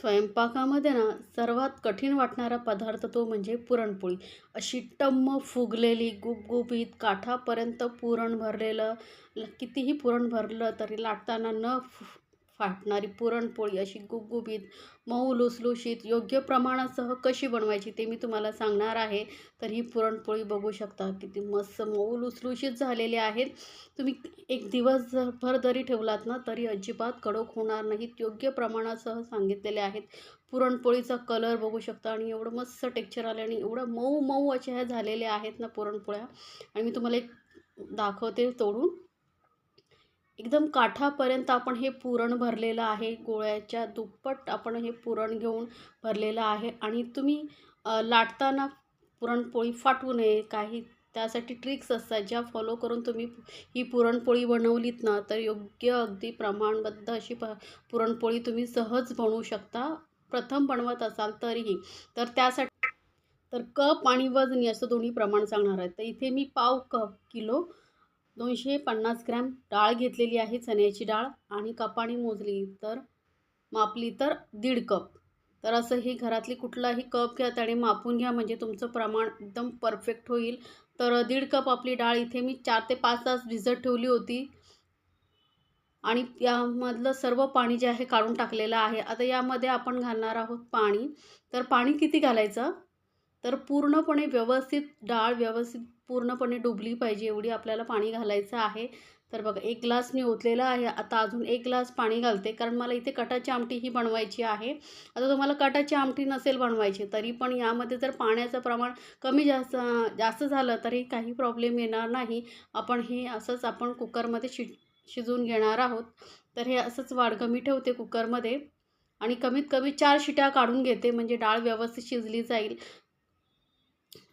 स्वयंपाकामध्ये ना सर्वात कठीण वाटणारा पदार्थ तो म्हणजे पुरणपोळी. अशी टम्म फुगलेली गुबगुबीत काठापर्यंत पुरण भरलेलं कितीही पुरण भरलं तरी लाटताना न फु- फाटणारी पुरणपोळी अशी गुबगुबीत मऊ लुसलुशीत योग्य प्रमाणासह कशी बनवायची ते मी तुम्हाला सांगणार आहे. तर ही पुरणपोळी बघू शकता किती मस्त मऊ लुसलुशीत झालेली आहेत तुम्ही एक दिवसभर जरी ठेवलात ना तरी अजिबात कडक होणार नाहीत योग्य प्रमाणासह सांगितलेले आहेत. पुरणपोळीचा कलर बघू शकता आणि एवढं मस्त टेक्चर आलं आणि एवढं मऊ मऊ अशा ह्या झालेल्या आहेत ना पुरणपोळ्या. आणि मी तुम्हाला एक दाखवते तोडून. एकदम काठापर्यंत आपण हे पुरण भरलेलं आहे. गोळ्याच्या दुप्पट आपण हे पुरण घेऊन भरलेलं आहे. आणि तुम्ही लाटताना पुरणपोळी फाटू नये. काही त्यासाठी ट्रिक्स असतात ज्या फॉलो करून तुम्ही ही पुरणपोळी बनवलीत ना तर योग्य अगदी प्रमाणबद्ध अशी प पुरणपोळी तुम्ही सहज बनवू शकता. प्रथम बनवत असाल तरीही. तर त्यासाठी तर कप आणि वजनी असं दोन्ही प्रमाण सांगणार आहे तर इथे मी पाव कप किलो दोनशे पन्नास ग्रॅम डाळ घेतलेली आहे चण्याची डाळ आणि कपाने मोजली तर मापली तर दीड कप. तर असं ही घरातली कुठलाही कप घ्या त्याने मापून घ्या म्हणजे तुमचं प्रमाण एकदम परफेक्ट होईल. तर दीड कप आपली डाळ इथे मी चार ते पाच तास भिजत ठेवली होती. आणि यामधलं सर्व पाणी जे आहे काढून टाकलेलं आहे. आता यामध्ये आपण घालणार आहोत पाणी. तर पाणी किती घालायचं? तर पूर्णपणे व्यवस्थित डाळ व्यवस्थित पूर्णपणे डुबली पाहिजे एवढी आपल्याला पाणी घालायचं आहे. तर बघा एक ग्लास मी ओतलेला आहे. आता अजून एक ग्लास पाणी घालते कारण मला इथे कटाची आमटी ही बनवायची आहे. आता तुम्हाला कटाची आमटी नसेल बनवायची तरी पण यामध्ये जर पाण्याचं प्रमाण कमी जास्त जास्त झालं तरी काही प्रॉब्लेम येणार नाही. आपण हे असंच आपण कुकरमध्ये शि शिजवून घेणार आहोत. तर हे असंच वाढ मी ठेवते कुकरमध्ये. आणि कमीत कमी चार शिट्या काढून घेते म्हणजे डाळ व्यवस्थित शिजली जाईल.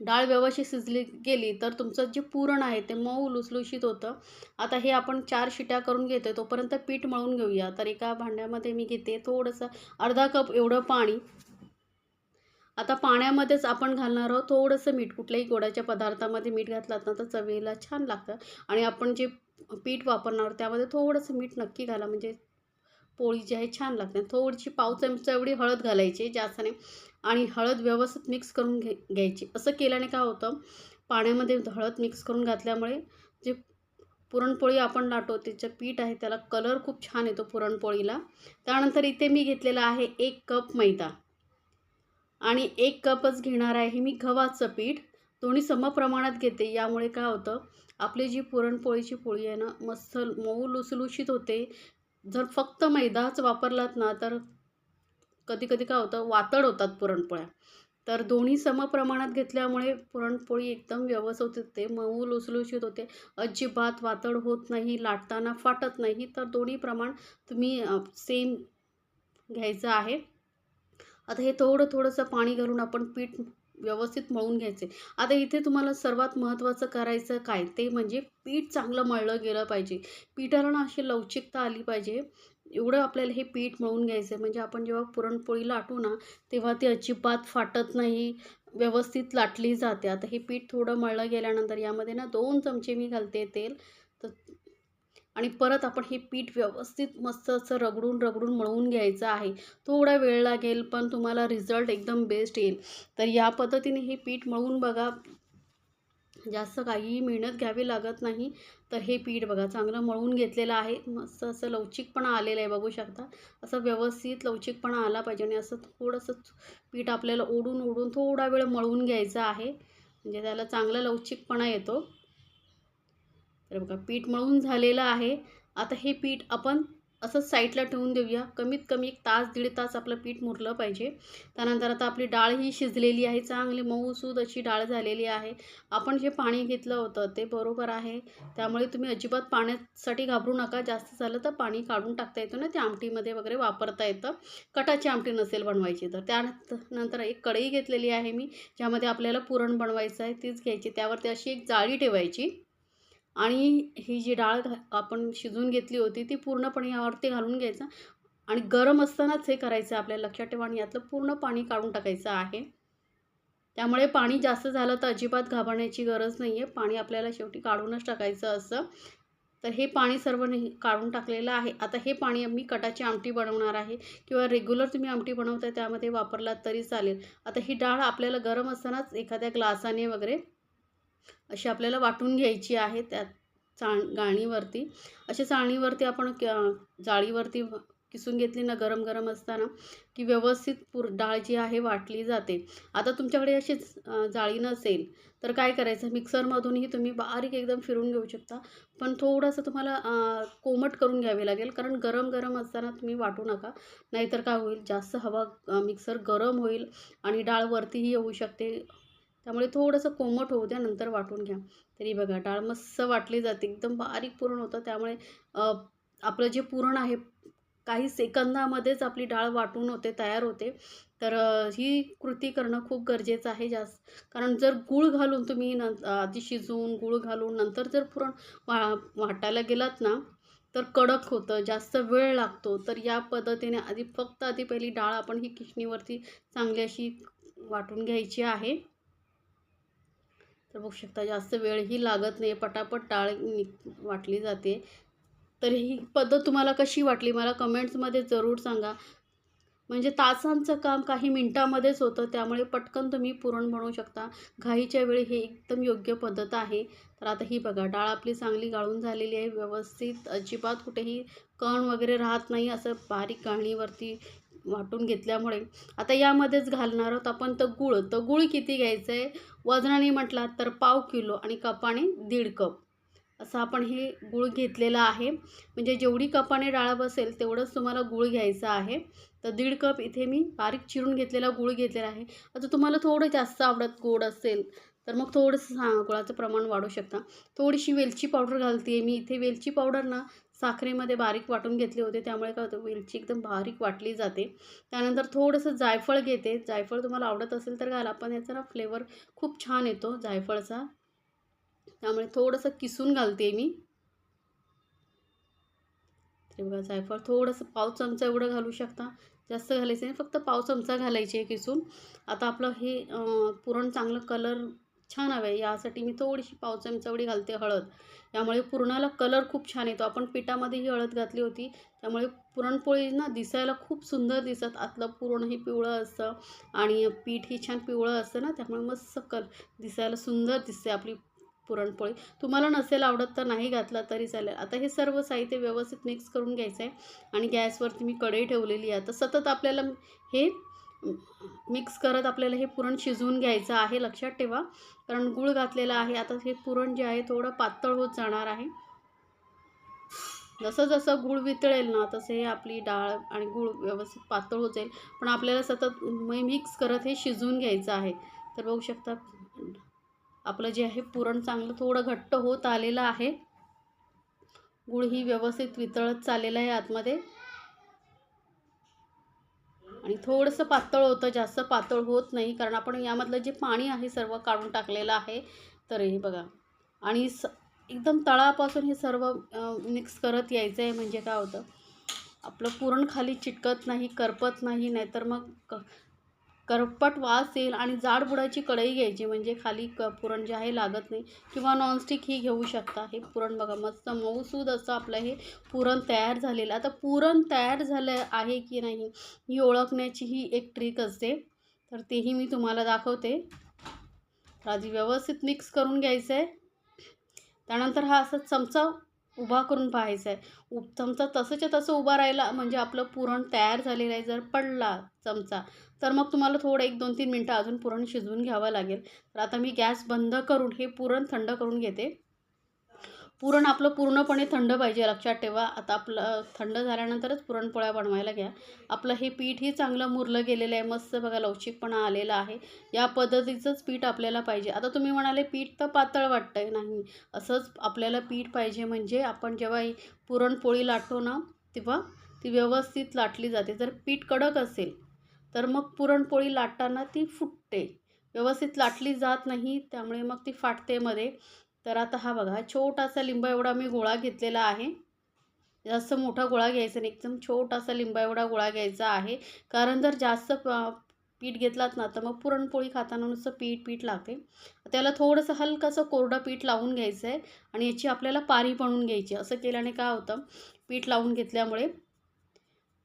डाळ व्यवस्थित शिजली गेली तर तुमचं जे पुरण आहे ते मऊ लुसलुशीत होतं. आता हे आपण चार शिट्या करून घेतो तोपर्यंत पीठ मळून घेऊया. तर एका भांड्यामध्ये मी घेते थोडंसं अर्धा कप एवढं पाणी. आता पाण्यामध्येच आपण घालणार आहोत थोडंसं मीठ. कुठल्याही गोडाच्या पदार्थामध्ये मीठ घातलात ना तर चवीला छान लागतं. आणि आपण जे पीठ वापरणार त्यामध्ये थोडंसं मीठ नक्की घाला. म्हणजे पोळी जी आहे छान लागते. थोडीशी पाव चमचा एवढी हळद घालायची जास्त नाही आणि हळद व्यवस्थित मिक्स करून घे घ्यायची. असं केल्याने काय होतं पाण्यामध्ये हळद मिक्स करून घातल्यामुळे जे पुरणपोळी आपण लाटो त्याचं पीठ आहे त्याला कलर खूप छान येतो पुरणपोळीला. त्यानंतर इथे मी घेतलेला आहे एक कप मैदा. आणि एक कपच घेणार आहे मी गव्हाचं पीठ. दोन्ही समप्रमाणात घेते. यामुळे काय होतं आपली जी पुरणपोळीची पोळी आहे ना मस्त मऊ लुसलुशीत होते. जर फक्त मैदाच वापरलात ना तर कधी कधी काय होतं वातड होतात पुरणपोळ्या. तर दोन्ही समप्रमाणात घेतल्यामुळे पुरणपोळी एकदम व्यवस्थित होते मऊ लुसलुशीत होते. अजिबात वातड होत नाही लाटताना फाटत नाही. तर दोन्ही प्रमाण तुम्ही सेम घ्यायचं आहे. आता हे थोडं थोडंसं पाणी घालून आपण पीठ व्यवस्थित मळून घ्यायचे. आता इथे तुम्हाला सर्वात महत्त्वाचं करायचं काय? ते म्हणजे पीठ चांगलं मळलं गेलं पाहिजे. पिठाला ना अशी लवचिकता आली पाहिजे. एवढं आपल्याला हे पीठ मळून घ्यायचं आहे म्हणजे आपण जेव्हा पुरणपोळी लाटू ना तेव्हा ती अजिबात फाटत नाही व्यवस्थित लाटली जाते. आता हे पीठ थोडं मळलं गेल्यानंतर यामध्ये ना दोन चमचे मी घालते तेल. तर आणि परत आपण हे पीठ व्यवस्थित मस्त असं रगडून रगडून मळवून घ्यायचं आहे. थोडा वेळ लागेल पण तुम्हाला रिझल्ट एकदम बेस्ट येईल. तर या पद्धतीने हे पीठ मळून बघा. जास्त काहीही मेहनत घ्यावी लागत नाही. तर हे पीठ बघा चांगलं मळून घेतलेलं आहे. मस्त असं लवचिकपणा आलेलं आहे बघू शकता. असं व्यवस्थित लवचिकपणा आला पाहिजे आणि असं थोडंसं पीठ आपल्याला ओढून ओढून थोडा वेळ मळून घ्यायचं आहे. म्हणजे त्याला चांगला लवचिकपणा येतो. तर बघा पीठ मळून झालेलं आहे. आता हे पीठ आपण असंच साईडला ठेवून देऊया. कमीत कमी एक तास दीड तास आपलं पीठ मुरलं पाहिजे. त्यानंतर आता आपली डाळ ही शिजलेली आहे. चांगली मऊसूद अशी डाळ झालेली आहे. आपण जे पाणी घेतलं होतं ते बरोबर आहे. त्यामुळे तुम्ही अजिबात पाण्यासाठी घाबरू नका. जास्त झालं तर पाणी काढून टाकता येतं ना त्या आमटीमध्ये वगैरे वापरता येतं. कटाची आमटी नसेल बनवायची तर. त्यानंतर एक कढई घेतलेली आहे मी ज्यामध्ये आपल्याला पुरण बनवायचं आहे तीच घ्यायची. त्यावरती अशी एक जाळी ठेवायची. आणि ही जी डाळ घा आपण शिजवून घेतली होती ती पूर्णपणे यावरती घालून घ्यायचं आणि गरम असतानाच हे करायचं आपल्याला लक्षात ठेवा आणि यातलं पूर्ण पाणी काढून टाकायचं आहे. त्यामुळे पाणी जास्त झालं तर अजिबात घाबरण्याची गरज नाही आहे पाणी आपल्याला शेवटी काढूनच टाकायचं असं. तर हे पाणी सर्व काढून टाकलेलं आहे. आता हे पाणी मी कटाची आमटी बनवणार आहे किंवा रेग्युलर तुम्ही आमटी बनवताय त्यामध्ये वापरलात तरी चालेल. आता ही डाळ आपल्याला गरम असतानाच एखाद्या ग्लासाने वगैरे अशी आपल्याला वाटून घ्यायची आहे त्यात चाण गाणीवरती. अशी चाळणीवरती आपण क जाळीवरती किसून घेतली ना गरम गरम असताना की व्यवस्थित पुर डाळ जी आहे वाटली जाते. आता तुमच्याकडे अशी जाळी नसेल तर काय करायचं? मिक्सरमधूनही तुम्ही बारीक एकदम फिरून घेऊ शकता. पण थोडंसं तुम्हाला कोमट करून घ्यावे लागेल कारण गरम गरम असताना तुम्ही वाटू नका. नाहीतर काय होईल? जास्त हवा मिक्सर गरम होईल आणि डाळ वरतीही येऊ शकते. त्यामुळे थोडंसं कोमट होऊ द्या नंतर वाटून घ्या. तरी बघा डाळ मस्त वाटली जाते एकदम बारीक पुरण होतं. त्यामुळे आपलं जे पुरण आहे काही सेकंदामध्येच आपली डाळ वाटून होते तयार होते. तर ही कृती करणं खूप गरजेचं आहे जास्त. कारण जर गूळ घालून तुम्ही न आधी शिजवून गूळ घालून नंतर जर पुरण वा वाटायला गेलात ना तर कडक होतं जास्त वेळ लागतो. तर या पद्धतीने आधी फक्त आधी पहिली डाळ आपण ही किशणीवरती चांगली अशी वाटून घ्यायची आहे. तर बघू शकता जास्त वेळही लागत नाही. पटापट डाळ वाटली जाते. तर ही पद्धत तुम्हाला कशी वाटली? मला कमेंट्समध्ये जरूर सांगा. म्हणजे तासांचं काम काही मिनटामध्येच होतं त्यामुळे पटकन तुम्ही पुरण बनवू शकता. घाईच्या वेळी हे एकदम योग्य पद्धत आहे. तर आता ही बघा डाळ आपली चांगली गाळून झालेली आहे. व्यवस्थित अजिबात कुठेही कण वगैरे राहत नाही असं बारीक गाळणीवरती वाटून घेतल्यामुळे. आता यामध्येच घालणार आहोत आपण तर गूळ. तर गूळ किती घ्यायचं आहे वजनाने म्हटलात तर पाव किलो आणि कपाने दीड कप. असं आपण हे गूळ घेतलेलं आहे. म्हणजे जेवढी कपाने डाळ बसेल तेवढंच तुम्हाला गूळ घ्यायचं आहे. तर दीड कप इथे मी बारीक चिरून घेतलेला गूळ घेतलेला आहे. आता तुम्हाला थोडं जास्त आवडत गोड असेल तर मग थोडंसं सा गुळाचं प्रमाण वाढू शकता. थोडीशी वेलची पावडर घालते. आहे मी इथे वेलची पावडर ना साखरेमध्ये बारीक वाटून घेतले होते. त्यामुळे काय होतं वेलची एकदम बारीक वाटली जाते. त्यानंतर थोडंसं जायफळ घेते. जायफळ तुम्हाला आवडत असेल तर घाला पण याचा ना फ्लेवर खूप छान येतो जायफळचा. त्यामुळे थोडंसं किसून घालते मी. ते बघा जायफळ थोडंसं पाव चमचा एवढं घालू शकता. जास्त घालायचं नाही फक्त पाव चमचा घालायचे आहे किसून. आता आपलं हे पुरण चांगलं कलर छान हवे. यासाठी मी थोडीशी पाव घालते हळद. यामुळे पुरणाला कलर खूप छान येतो. आपण पिठामध्ये ही हळद घातली होती. त्यामुळे पुरणपोळी ना दिसायला खूप सुंदर दिसत. आतलं पुरणही पिवळं असतं आणि पीठही छान पिवळं असतं ना त्यामुळे मस्त कल दिसायला सुंदर दिसते आपली पुरणपोळी. तुम्हाला नसेल आवडत तर नाही घातला तरी चालेल. आता हे सर्व साहित्य व्यवस्थित मिक्स करून घ्यायचं आहे आणि गॅसवरती मी कढई ठेवलेली आहे. तर सतत आपल्याला हे मिक्स करत आपल्याला हे पुरण शिजवून घ्यायचं आहे लक्षात ठेवा. कारण गूळ घातलेला आहे आता हे पुरण जे आहे थोडं पातळ होत जाणार आहे. जसं जसं गूळ वितळेल ना तसे हे आपली डाळ आणि गूळ व्यवस्थित पातळ होत जाईल. पण आपल्याला सतत मिक्स करत हे शिजवून घ्यायचं आहे. तर बघू शकता आपलं जे आहे पुरण चांगलं थोडं घट्ट होत आलेलं आहे. गुळ ही व्यवस्थित वितळत चाललेलं आहे आतमध्ये. आणि थोडंसं पातळ होतं जास्त पातळ होत नाही कारण आपण यामधलं जे पाणी आहे सर्व काढून टाकलेलं आहे तर हे बघा. आणि स एकदम तळापासून हे सर्व मिक्स करत यायचं आहे म्हणजे काय होतं आपलं पुरण खाली चिटकत नाही करपत नाही नाहीतर मग क करपट वास येईल आणि जाड बुडाची कढई घ्यायची. म्हणजे खाली क पुरण जे आहे लागत नाही किंवा नॉनस्टिक ही घेऊ शकता. हे पुरण बघा मस्त मऊसूद असं आपलं हे पुरण तयार झालेलं. आता पुरण तयार झालं आहे की नाही ही ओळखण्याची ही एक ट्रिक असते. तर तेही मी तुम्हाला दाखवते. आधी व्यवस्थित मिक्स करून घ्यायचं आहे त्यानंतर हा असा चमचा उभा करून पाहायचा आहे चमचा तसंच्या तसं उभा राहिला म्हणजे आपलं पुरण तयार झालेलं आहे. जर पडला चमचा तर मग तुम्हाला थोडं एक दोन तीन मिनटं अजून पुरण शिजवून घ्यावं लागेल. तर आता मी गॅस बंद करून हे पुरण थंड करून घेते. पुरण आपलं पूर्णपणे थंड पाहिजे लक्षात ठेवा. आता आपलं थंड झाल्यानंतरच पुरणपोळ्या बनवायला घ्या. आपलं हे पीठही चांगलं मुरलं गेलेलं आहे मस्त बघा लवचिकपणा आलेला आहे. या पद्धतीचंच पीठ आपल्याला पाहिजे. आता तुम्ही म्हणाले पीठ तर पातळ वाटतं आहे नाही असंच आपल्याला पीठ पाहिजे म्हणजे आपण जेव्हा ही पुरणपोळी लाटतो ना तेव्हा ती व्यवस्थित लाटली जाते. जर पीठ कडक असेल तर मग पुरणपोळी लाटताना ती फुटते. व्यवस्थित लाटली जात नाही त्यामुळे मग ती फाटते मध्ये. तर आता हा बघा छोटासा लिंबा एवढा मी गोळा घेतलेला आहे. जास्त मोठा गोळा घ्यायचा नाही एकदम छोटासा लिंबा एवढा गोळा घ्यायचा आहे. कारण जर जास्त पीठ घेतलात ना तर मग पुरणपोळी खाताना नुसतं पीठ पीठ लागते. त्याला थोडंसं हलकंसं कोरडं पीठ लावून घ्यायचं आहे आणि याची आपल्याला पारी बनवून घ्यायची. असं केल्याने काय होतं पीठ लावून घेतल्यामुळे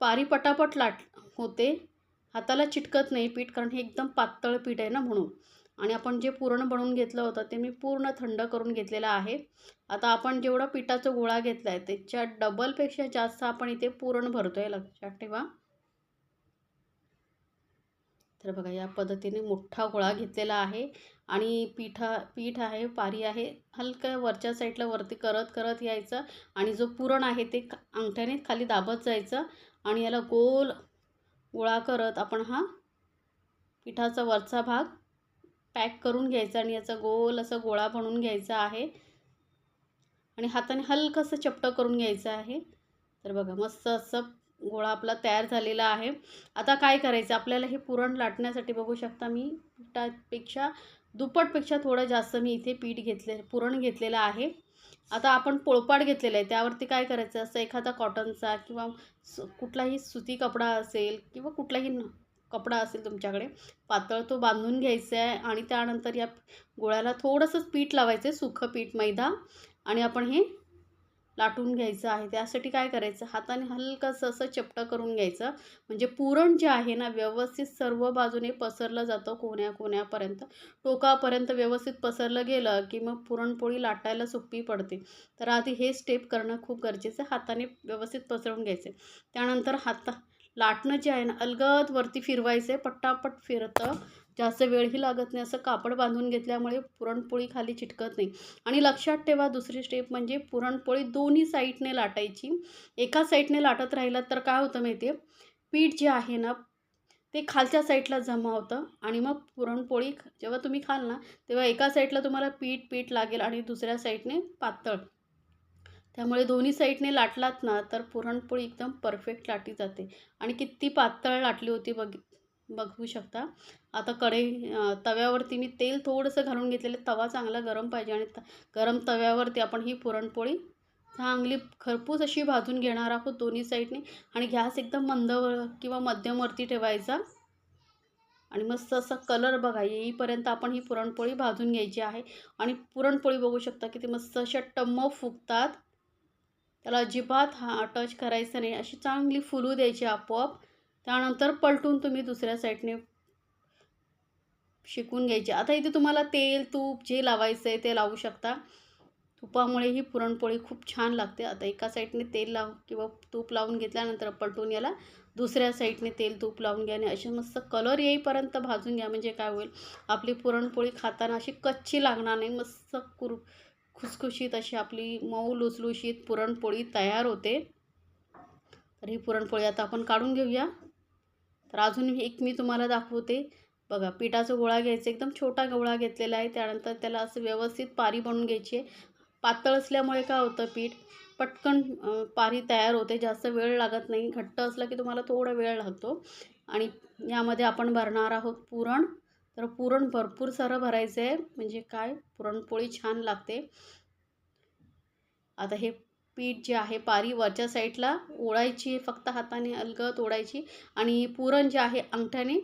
पारी पटापट लाट होते. हाताला चिटकत नाही पीठ कारण हे एकदम पातळ पीठ आहे ना म्हणून. आणि आपण जे पुरण बनवून घेतलं होतं ते मी पूर्ण थंड करून घेतलेलं आहे. आता आपण जेवढा पिठाचा गोळा घेतला आहे त्याच्या डबलपेक्षा जास्त आपण इथे पुरण भरतो आहे लक्षात ठेवा. तर बघा या पद्धतीने मोठा गोळा घेतलेला आहे आणि पिठा पीठ आहे पारी आहे हलकं वरच्या साईडला वरती करत करत यायचं आणि जो पुरण आहे ते अंगठ्याने खाली दाबत जायचं आणि याला गोल गोळा करत आपण हा पिठाचा वरचा भाग पॅक करून घ्यायचा आणि याचा गोल असा गोळा बनवून घ्यायचा आहे. आणि हाताने हलकंसं चपटं करून घ्यायचं आहे. तर बघा मस्त असं गोळा आपला तयार झालेला आहे. आता काय करायचं? आपल्याला हे पुरण लाटण्यासाठी बघू शकता मी. पिठापेक्षा दुप्पटपेक्षा थोडं जास्त मी इथे पीठ घेतले पुरण घेतलेलं आहे. आता आपण पोळपाट घेतलेलं आहे. त्यावरती काय करायचं? असं एखादा कॉटनचा किंवा सु कुठलाही सुती कपडा असेल किंवा कुठलाही न कपडा असेल तुमच्याकडे पातळ तो बांधून घ्यायचा आहे आणि त्यानंतर या गोळ्याला थोडंसंच पीठ लावायचं आहे सुखं पीठ मैदा आणि आपण हे लाटून घ्यायचं आहे. त्यासाठी काय करायचं? हाताने हलकंसं असं चपटं करून घ्यायचं. म्हणजे पुरण जे आहे ना व्यवस्थित सर्व बाजूने पसरलं जातं कोण्या कोण्यापर्यंत. टोकापर्यंत व्यवस्थित पसरलं गेलं की मग पुरणपोळी लाटायला सोपी पडते. तर आधी हे स्टेप करणं खूप गरजेचं आहे. हाताने व्यवस्थित पसरवून घ्यायचे त्यानंतर हाता लाटणं जे आहे ना अलगद वरती फिरवायचं आहे पट्टापट फिरतं. जास्त वेळही लागत नाही असं कापड बांधून घेतल्यामुळे पुरणपोळी खाली चिटकत नाही. आणि लक्षात ठेवा दुसरी स्टेप म्हणजे पुरणपोळी दोन्ही साईडने लाटायची. एका साईडने लाटत राहिलं तर काय होतं माहिती आहे पीठ जे आहे ना ते खालच्या साईडला जमा होतं आणि मग पुरणपोळी जेव्हा तुम्ही खाल ना तेव्हा एका साईडला तुम्हाला पीठ पीठ लागेल आणि दुसऱ्या साईडने पातळ. त्यामुळे दोन्ही साईडने लाटलात ना तर पुरणपोळी एकदम परफेक्ट लाटली जाते. आणि किती पातळ लाटली होती बघ बघू शकता. आता कढई तव्यावरती मी तेल थोडंसं घालून घेतलेलं तवा चांगला गरम पाहिजे आणि त गरम तव्यावरती आपण ही पुरणपोळी चांगली खरपूस अशी भाजून घेणार आहोत दोन्ही साईडने. आणि गॅस एकदम मंदवर किंवा मध्यमवरती ठेवायचा. आणि मस्त असा कलर बघा येईपर्यंत आपण ही पुरणपोळी भाजून घ्यायची आहे. आणि पुरणपोळी बघू शकता किती मस्त अशा टम्म फुगतात. त्याला अजिबात हा टच करायचं नाही. अशी चांगली फुलू द्यायची आपोआप. त्यानंतर पलटून तुम्ही दुसऱ्या साईडने शिकून घ्यायचे. आता इथे तुम्हाला तेल तूप जे लावायचं आहे ते लावू शकता. तुपामुळे ही पुरणपोळी खूप छान लागते. आता एका साईडने तेल लाव किंवा तूप लावून घेतल्यानंतर पलटून याला दुसऱ्या साईडने तेल तूप लावून घ्या आणि असे मस्त कलर येईपर्यंत भाजून घ्या. म्हणजे काय होईल? आपली पुरणपोळी खाताना अशी कच्ची लागणार नाही. मस्त कुर खुसखुशीत अशी आपली मऊ लुसलुशीत पुरणपोळी तयार होते. तर ही पुरणपोळी आता आपण काढून घेऊया. तर अजून एक मी तुम्हाला दाखवते. बघा पिठाचा गोळा घ्यायचा एकदम छोटा गोळा घेतलेला आहे. त्यानंतर त्याला असं व्यवस्थित पारी बनवून घ्यायची पातळ असल्यामुळे काय होतं पीठ? पटकन पारी तयार होते. जास्त वेळ लागत नाही. घट्ट असला की तुम्हाला थोडा वेळ लागतो. आणि यामध्ये आपण भरणार आहोत पुरण. तर पुरण भरपूर सारं भरायचं आहे. म्हणजे काय? पुरणपोळी छान लागते. आता हे पीठ जे आहे पारी वरच्या साईडला ओढायची फक्त हाताने अलगत ओढायची. आणि पुरण जे आहे अंगठ्याने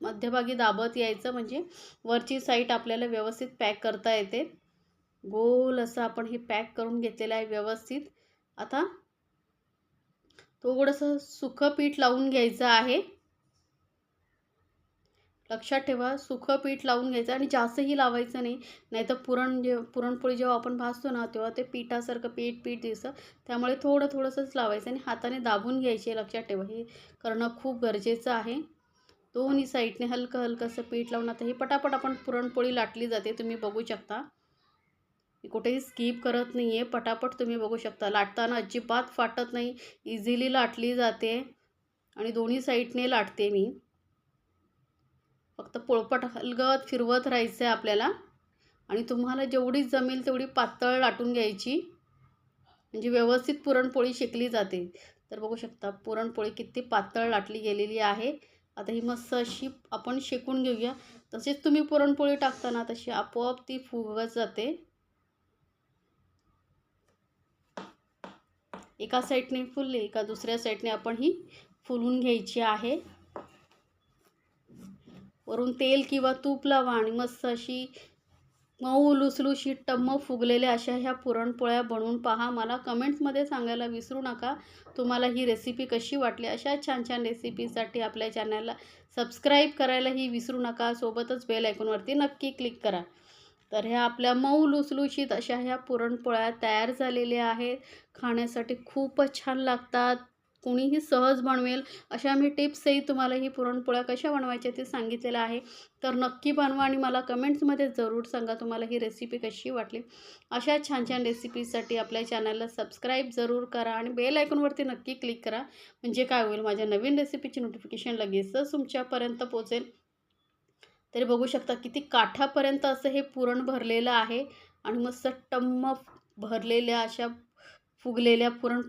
मध्यभागी दाबत यायचं. म्हणजे वरची साईड आपल्याला व्यवस्थित पॅक करता येते. गोल असं आपण हे पॅक करून घेतलेलं आहे व्यवस्थित. आता थोडंसं सुखं पीठ लावून घ्यायचं आहे. लक्षात ठेवा सुखं पीठ लावून घ्यायचं आणि जास्तही लावायचं नाही. नाहीतर पुरण जे पुरणपोळी जेव्हा आपण भाजतो ना तेव्हा ते पिठासारखं पीठ पीठ दिसतं. त्यामुळे थोडं थोडंसंच लावायचं आणि हाताने दाबून घ्यायचे लक्षात ठेवा. हे करणं खूप गरजेचं आहे. दोन्ही साईडने हलकं हलकंसं पीठ लावून आता ही पटापट आपण पुरणपोळी लाटली जाते तुम्ही बघू शकता. मी कुठेही स्किप करत नाही आहे पटापट तुम्ही बघू शकता. लाटताना अजिबात फाटत नाही. इझिली लाटली जाते आणि दोन्ही साईडने लाटते मी. फक्त पोळपट हलगत फिरवत राहायचं आहे आपल्याला. आणि तुम्हाला जेवढी जमेल तेवढी पातळ लाटून घ्यायची. म्हणजे व्यवस्थित पुरणपोळी शेकली जाते. तर बघू शकता पुरणपोळी किती पातळ लाटली गेलेली आहे. आता ही मस्त अशी आपण शेकून घेऊया. तसेच तुम्ही पुरणपोळी टाकताना तशी आपोआप ती फुगत जाते. एका साईडने फुलली एका दुसऱ्या साईडने आपण ही फुलून घ्यायची आहे. वरून तेल किंवा तूप लावा आणि मस्त अशी मऊ लुसलुशीत टम्म फुगलेल्या अशा ह्या पुरणपोळ्या बनवून पहा. मला कमेंट्समध्ये सांगायला विसरू नका. तुम्हाला ही रेसिपी कशी वाटली अशा छान छान रेसिपीसाठी आपल्या चॅनलला सबस्क्राईब करायलाही विसरू नका. सोबतच बेल ऐकूनवरती नक्की क्लिक करा. तर ह्या आपल्या मऊ लुसलुशीत अशा ह्या पुरणपोळ्या तयार झालेल्या आहेत. खाण्यासाठी खूपच छान लागतात. कोणीही सहज बनवेल अशा मी टिप्सही तुम्हाला ही पुरणपोळ्या कशा बनवायच्या ते सांगितलेलं आहे. तर नक्की बनवा आणि मला कमेंट्समध्ये जरूर सांगा तुम्हाला ही रेसिपी कशी वाटली. अशा छान छान रेसिपीजसाठी आपल्या चॅनलला सबस्क्राईब जरूर करा आणि बेल आयकॉनवरती नक्की क्लिक करा. म्हणजे काय होईल माझ्या नवीन रेसिपीची नोटिफिकेशन लगेचच तुमच्यापर्यंत पोचेल तरी बघू शकता किती काठापर्यंत असं हे पुरण भरलेलं आहे. आणि मस्त टम्म भरलेल्या अशा फुगलेल्या पुरण